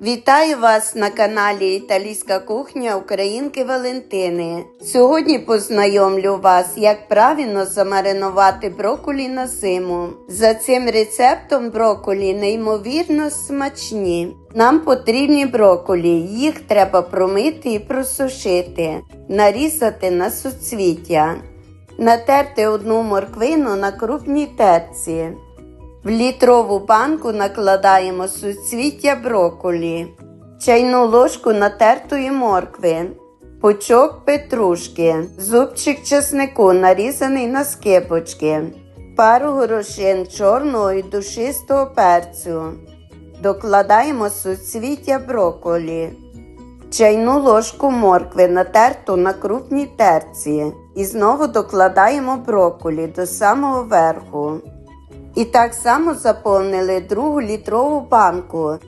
Вітаю вас на каналі Італійська кухня Українки Валентини. Сьогодні познайомлю вас, як правильно замаринувати брокколі на зиму. За цим рецептом брокколі неймовірно смачні. Нам потрібні брокколі, їх треба промити і просушити, нарізати на суцвіття, натерти одну морквину на крупній терці. В літрову банку накладаємо суцвіття брокколі, чайну ложку натертої моркви, пучок петрушки, зубчик чеснику нарізаний на скибочки, пару горошин чорного і душистого перцю. Докладаємо суцвіття брокколі, чайну ложку моркви натерту на крупній терці і знову докладаємо брокколі до самого верху. І так само заповнили другу літрову банку.